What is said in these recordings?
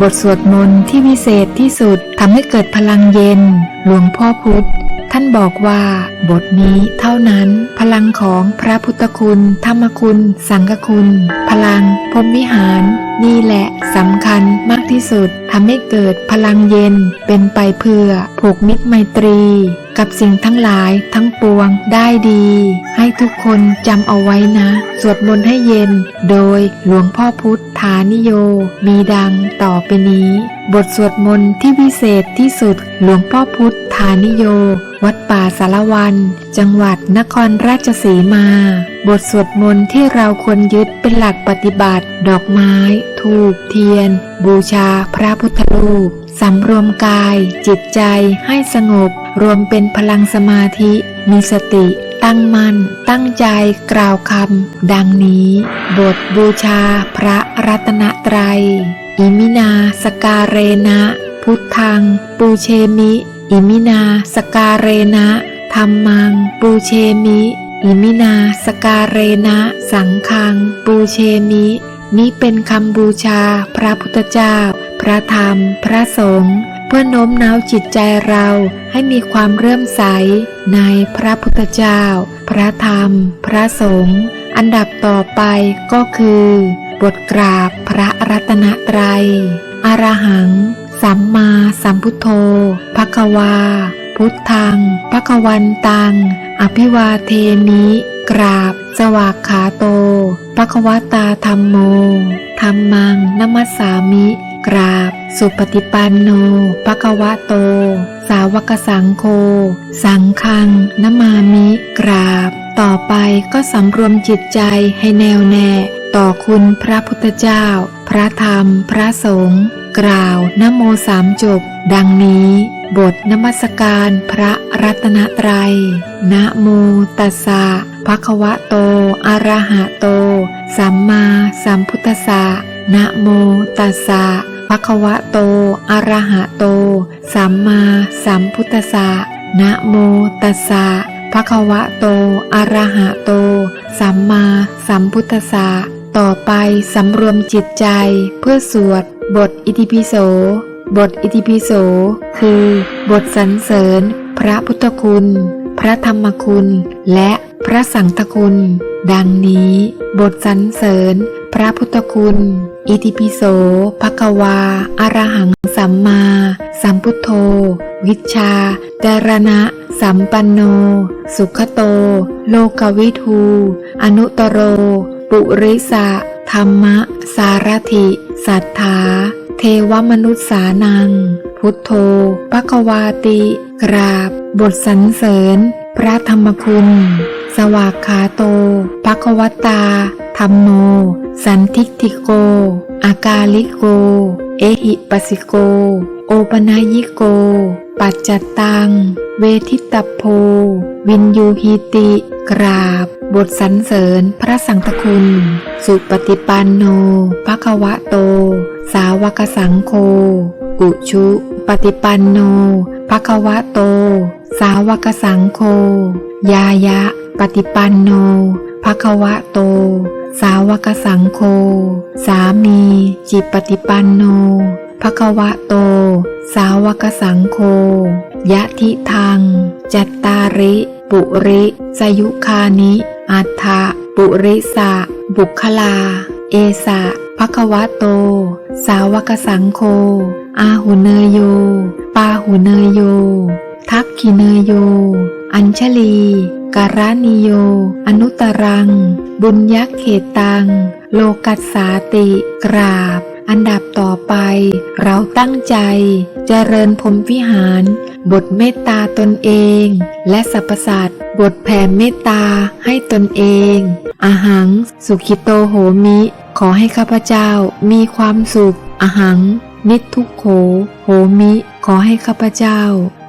บทสวดมนต์ที่วิเศษที่สุดทำให้เกิดพลังเย็น หลวงพ่อพุธท่านบอกว่า บทนี้เท่านั้นพลังของพระพุทธคุณ ธรรมคุณ สังฆคุณ พลังพรมวิหาร นี่แหละสำคัญมาก ที่สุดทำให้เกิดพลังเย็นเป็นไปเพื่อผูกมิตรไมตรี กับสิ่งทั้งหลายทั้งปวงได้ดี ให้ทุกคนจำเอาไว้นะ สวดมนต์ให้เย็น โดยหลวงพ่อพุทธานิโย มีดังต่อไปนี้ บทสวดมนต์ที่วิเศษที่สุดหลวงพ่อพุทธานิโย วัดป่าสารวัน จังหวัดนครราชสีมา บทสวดมนต์ที่เราควรยึดเป็นหลักปฏิบัติ ดอกไม้ ทูบเทียน บูชาพระพุทธรูปสำรวมกาย จิตใจให้สงบ รวมเป็นพลังสมาธิ มีสติ ตั้งมั่นตั้งใจกล่าวคำดังนี้ บทบูชาพระรัตนตรัย อิมินาสกาเรนะ พุทธัง ปูเชมิ อิมินาสกาเรนะ ธรรมัง ปูเชมิอิมินาสการเรนะ สังฆัง ปูเชมิ นี้เป็นคำบูชา พระพุทธเจ้า พระธรรม พระสงฆ์เพื่อโน้มน้าวจิตใจเราให้มีความเริ่มใสในพระพุทธเจ้า พระธรรม พระสงฆ์อันดับต่อไปก็คือ บทกราบพระรัตนตรัยอรหัง สัมมาสัมพุทโธภควา พุทธังภควันตัง อภิวาเทมิ กราบ สวากขาโตภควตาธรรมโมธรรมังนมัสสามิ กราบ สุปฏิปันโนภควะโต สาวกสังโฆ สังฆังนมามิ กราบ ต่อไปก็สำรวมจิตใจให้แน่วแน่ ต่อคุณพระพุทธเจ้า พระธรรม พระสงฆ์ กล่าวนโมสามจบ ดังนี้ บทนมัสการพระรัตนตรัย นะโมตัสสะภะคะวะโต อะระหะโต สัมมาสัมพุทธัสสะ นะโมตัสสะภะคะวะโต อะระหะโต สัมมาสัมพุทธัสสะ นะโมตัสสะภะคะวะโต อะระหะโต สัมมาสัมพุทธัสสะ ต่อไปสำรวมจิตใจเพื่อสวดบทอิติปิโส บทอิติปิโส คือ บทสรรเสริญ พระพุทธคุณ พระธรรมคุณ และพระสังฆคุณ ดังนี้ บทสรรเสริญ พระพุทธคุณ อิติปิโสภควาอรหังสัมมา สัมพุทโธ วิชชาจารณะ สัมปันโน สุขโต โลกวิทูอนุตโร ปุริสะธรรมสารถิ สัทธา เทวมนุษย์สานัง พุทโธปะควาติ กราบ บทสรรเสริญ พระธรรมคุณ สวากขาโตปะควตาธรรมโมสันทิฏฐิโก อากาลิโก เอหิปัสิโก โอปนายิโก ปัจจัตตัง เวทิตโพ วินยูหิติ กราบ บทสรรเสริญพระสังฆคุณ สุปฏิปันโนภควะโต สาวกสังโฆอุชุ ปฏิปันโนภควะโต สาวกสังโฆยายะ ปฏิปันโนภควะโต สาวกสังโฆสามี จิปฏิปันโนภควะโต สาวกสังโฆยะทิทัง จัตตาริ ปุริ สยุคานิ อัฏฐะปุริสะ บุคลา เอสะภควะโต สาวกสังโฆอาหุเนยโย ปาหุเนยโย ทักขิเนยโย อัญชลีการานิโย อนุตรัง บุญยักเขตัง โลกัสสาติ กราบ อันดับต่อไป เราตั้งใจเจริญพรมวิหาร บทเมตตาตนเอง และสรรพสัตว์บทแผ่เมตตาให้ตนเองอาหัง สุขิโตโหมิ ขอให้ข้าพเจ้ามีความสุขอาหัง นิทุกโข โหมิ ขอให้ข้าพเจ้า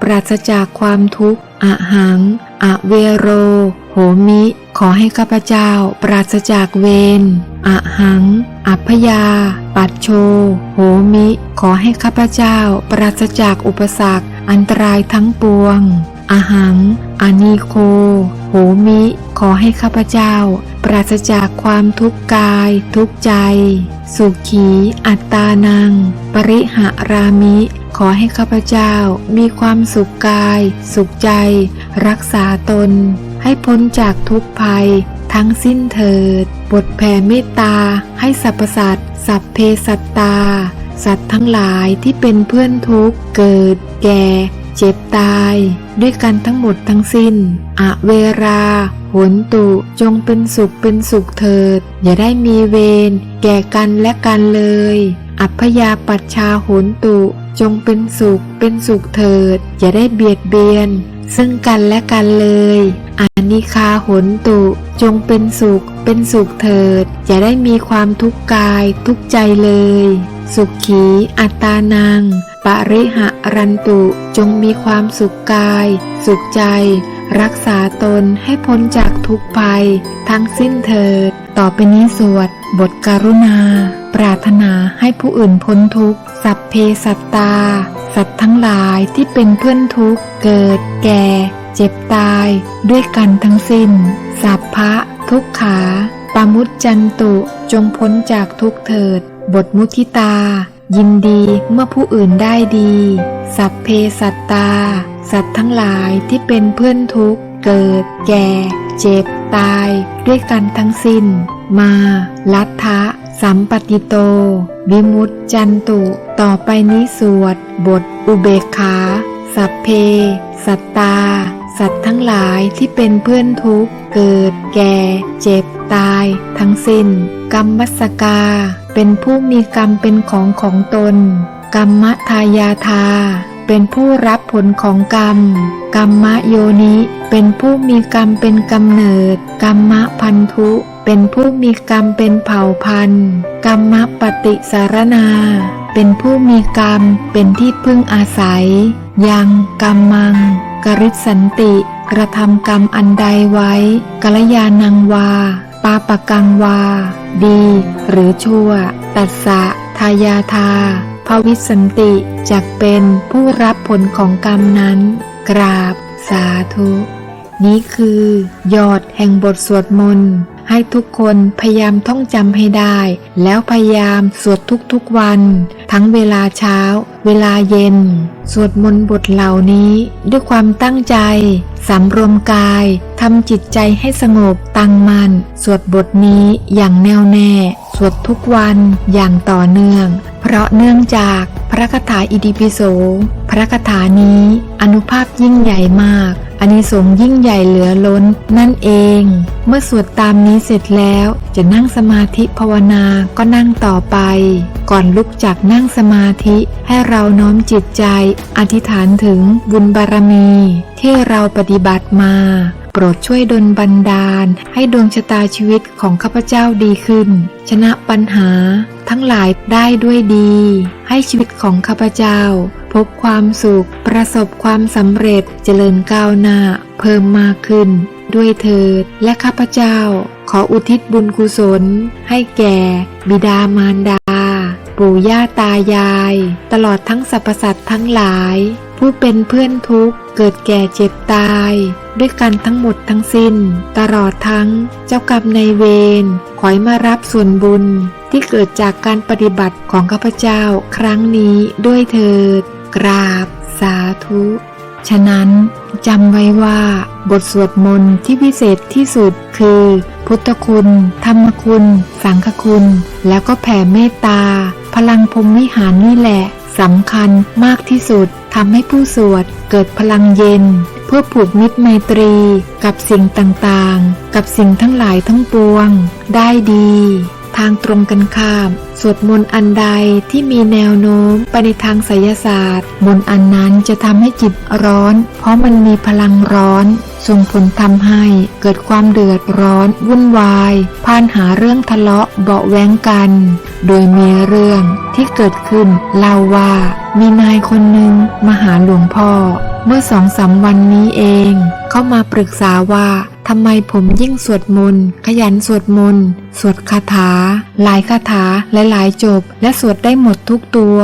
ปราศจากความทุกข์อะหังอะเวโร โหมิ ขอให้ข้าพเจ้าปราศจากเวรอหัง อัพยา ปัดโช โหมิ ขอให้ข้าพเจ้าปราศจากอุปสรรค อันตรายทั้งปวงอาหังอานีโค โหมิ ขอให้ข้าพเจ้า ปราศจากความทุกข์กาย ทุกข์ใจ สุขี อัตตานัง ปริหารามิ ขอให้ข้าพเจ้ามีความสุขกาย สุขใจ รักษาตน ให้พ้นจากทุกภัย ทั้งสิ้นเถิด บทแผ่เมตตา ให้สรรพสัตว์สัพเพสัตตา สัตว์ทั้งหลายที่เป็นเพื่อนทุกเกิด แก่ เจ็บตาย ด้วยกันทั้งหมดทั้งสิ้น อเวราโหนตุจงเป็นสุขเป็นสุขเถิด อย่าได้มีเวรแก่กันและกันเลย อัพยาปัชชาโหนตุ จงเป็นสุขเป็นสุขเถิด อย่าได้เบียดเบียน ซึ่งกันและกันเลยอานิคาหนตุ จงเป็นสุขเป็นสุขเถิด อย่าได้มีความทุกข์กายทุกใจเลย สุขีอัตตานังปริหะรันตุ จงมีความสุขกาย สุขใจ รักษาตนให้พ้นจากทุกภัย ทั้งสิ้นเถิด ต่อไปนี้สวด บทการุณา ปรารถนาให้ผู้อื่นพ้นทุกข์ สัพเพสัตตา สัตว์ทั้งหลายที่เป็นเพื่อนทุกข์ เกิด แก่ เจ็บตาย ด้วยกันทั้งสิ้น สัพพะ ทุกขาปามุจจันตุจงพ้นจากทุกเถิด บทมุทิตา ยินดีเมื่อผู้อื่นได้ดี สัพเพสัตตา สัตว์ทั้งหลายที่เป็นเพื่อนทุกข์ เกิด แก่ เจ็บ ตาย ด้วยกันทั้งสิ้น มา ลัทธะสัมปติโต วิมุตจันตุ ต่อไปนี้สวด บท อุเบกขา สัพเพ สัตตา สัตว์ทั้งหลายที่เป็นเพื่อนทุกข์ เกิด แก่ เจ็บ ตาย ทั้งสิ้น กรรมมัสกา เป็นผู้มีกรรมเป็นของของตน กรรมทายาทา เป็นผู้รับผลของกรรม กรรมโยนิ เป็นผู้มีกรรมเป็นกำเนิด กรรมพันธุเป็นผู้มีกรรมเป็นเผ่าพันธุ์ กรรมปฏิสารนา เป็นผู้มีกรรม เป็นที่พึ่งอาศัย ยังกรรมัง กริสันติ กระทำกรรมอันใดไว้กัลยาณังวา ปาปกังวา ดี หรือชั่ว ตัสสะทายาทาภวิสันติจักเป็นผู้รับผลของกรรมนั้น กราบ สาธุ นี้คือ ยอดแห่งบทสวดมนต์ ให้ทุกคนพยายามท่องจำให้ได้ แล้วพยายามสวดทุกๆวัน ทั้งเวลาเช้า เวลาเย็น สวดมนต์บทเหล่านี้ ด้วยความตั้งใจสำรวมกายทำจิตใจให้สงบตั้งมัน่นสวดบทนี้อย่างแน่วแน่ สวดทุกวันอย่างต่อเนื่อง เพราะเนื่องจากพระคาถาอิติปิโส พระคาถานี้อนุภาพยิ่งใหญ่มาก อานิสงส์ยิ่งใหญ่เหลือล้นนั่นเอง เมื่อสวดตามนี้เสร็จแล้วจะนั่งสมาธิภาวนาก็นั่งต่อไป ก่อนลุกจากนั่งสมาธิให้เราน้อมจิตใจ อธิษฐานถึงบุญบารมี ที่เราปฏิบัติมา โปรดช่วยดลบันดาล ให้ดวงชะตาชีวิตของข้าพเจ้าดีขึ้น ชนะปัญหา ทั้งหลายได้ด้วยดี ให้ชีวิตของข้าพเจ้า พบความสุข ประสบความสำเร็จเจริญก้าวหน้า เพิ่มมากขึ้น ด้วยเถิด และข้าพเจ้า ขออุทิศบุญกุศล ให้แก่ บิดามารดา ปู่ย่าตายาย ตลอดทั้งสรรพสัตว์ทั้งหลาย ผู้เป็นเพื่อนทุกข์ เกิดแก่เจ็บตาย ด้วยกันทั้งหมดทั้งสิ้น ตลอดทั้งเจ้ากรรมในายเวรขอยมารับส่วนบุญ ที่เกิดจากการปฏิบัติของข้าพเจ้าครั้งนี้ด้วยเถิด กราบ สาธุ ฉะนั้นจำไว้ว่าบทสวดมนต์ที่พิเศษที่สุดคือ พุทธคุณ ธรรมคุณ สังฆคุณ แล้วก็แผ่เมตตา พลังพรมวิหารนี่แหละสำคัญมากที่สุดทำให้ผู้สวดเกิดพลังเย็น เพื่อผูกมิตรไมตรี กับสิ่งต่างๆ กับสิ่งทั้งหลายทั้งปวง ได้ดี ทางตรงกันข้าม สวดมนต์อันใดที่มีแนวโน้มไปในทางไสยศาสตร์ มนต์อันนั้นจะทำให้จิตร้อน เพราะมันมีพลังร้อนส่งผลทำให้เกิดความเดือดร้อน วุ่นวายพานหาเรื่องทะเลาะเบาะแว้งกัน โดยมีเรื่องที่เกิดขึ้นเล่าว่า มีนายคนหนึ่งมาหาหลวงพ่อ เมื่อสองสามวันนี้เอง เขามาปรึกษาว่า ทำไมผมยิ่งสวดมนต์ขยันสวดมนต์สวดคาถา หลายคาถาหลายๆจบ และสวดได้หมดทุกตัว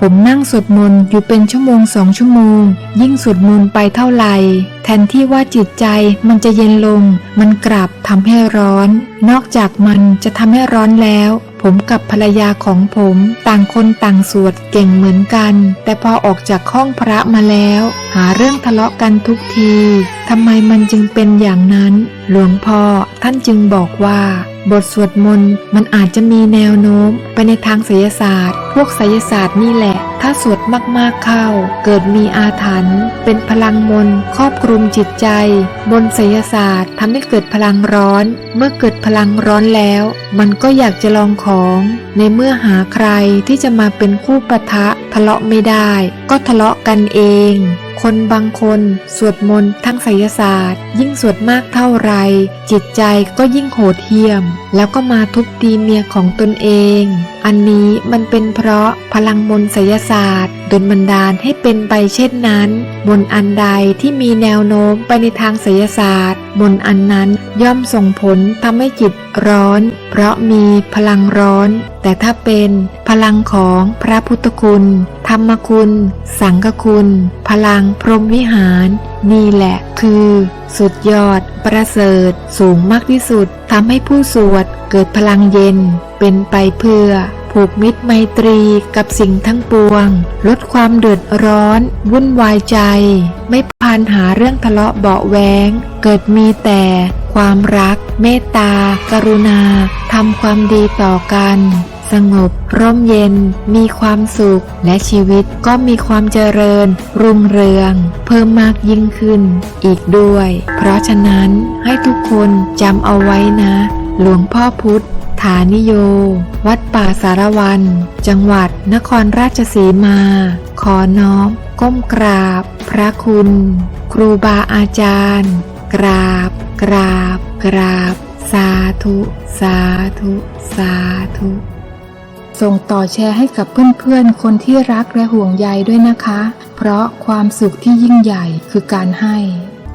ผมนั่งสวดมนต์อยู่เป็นชั่วโมงสองชั่วโมง ยิ่งสวดมนต์ไปเท่าไหร่แทนที่ว่าจิตใจมันจะเย็นลง มันกลับทำให้ร้อน นอกจากมันจะทำให้ร้อนแล้ว ผมกับภรรยาของผมต่างคนต่างสวดเก่งเหมือนกัน แต่พอออกจากห้องพระมาแล้ว หาเรื่องทะเลาะกันทุกทีทำไมมันจึงเป็นอย่างนั้น หลวงพ่อท่านจึงบอกว่า บทสวดมนต์มันอาจจะมีแนวโน้ม ไปในทางไสยศาสตร์ พวกไสยศาสตร์นี่แหละ ถ้าสวดมากๆเข้า เกิดมีอาถรรพ์ เป็นพลังมนครอบคลุมจิตใจ บนไสยศาสตร์ทำให้เกิดพลังร้อน เมื่อเกิดพลังร้อนแล้ว มันก็อยากจะลองของ ในเมื่อหาใครที่จะมาเป็นคู่ปะทะทะเลาะไม่ได้ ก็ทะเลาะกันเอง คนบางคนสวดมนต์ทั้งไสยศาสตร์ ยิ่งสวดมากเท่าไร จิตใจก็ยิ่งโหดเหี้ยม แล้วก็มาทุบตีเมียของตนเอง อันนี้มันเป็นเพราะพลังมนต์ไสยศาสตร์ ดลบันดาลให้เป็นไปเช่นนั้นมนอันใดที่มีแนวโน้มไปในทางไสยศาสตร์มนอันนั้นย่อมส่งผลทำให้จิตร้อน เพราะมีพลังร้อน แต่ถ้าเป็นพลังของพระพุทธคุณ ธรรมคุณ สังฆคุณ พลังพรหมวิหาร นี่แหละคือ สุดยอด ประเสริฐ สูงมากที่สุดทำให้ผู้สวดเกิดพลังเย็น เป็นไปเพื่อ ผูกมิตรไมตรีกับสิ่งทั้งปวง ลดความเดือดร้อน วุ่นวายใจ ไม่พานหาเรื่องทะเลาะเบาแวงเกิดมีแต่ความรัก เมตตา กรุณาทำความดีต่อกัน สงบ ร่มเย็น มีความสุข และชีวิตก็มีความเจริญ รุ่งเรือง เพิ่มมากยิ่งขึ้น อีกด้วย เพราะฉะนั้นให้ทุกคนจำเอาไว้นะ หลวงพ่อพุธ ฐานิโย วัดป่าสารวัน จังหวัดนครราชสีมา ขอน้อม ก้มกราบ พระคุณ ครูบาอาจารย์ กราบ กราบ กราบ สาธุ สาธุ สาธุ ส่งต่อแชร์ให้กับเพื่อนๆ คนที่รักและห่วงใยด้วยนะคะ เพราะความสุขที่ยิ่งใหญ่คือการให้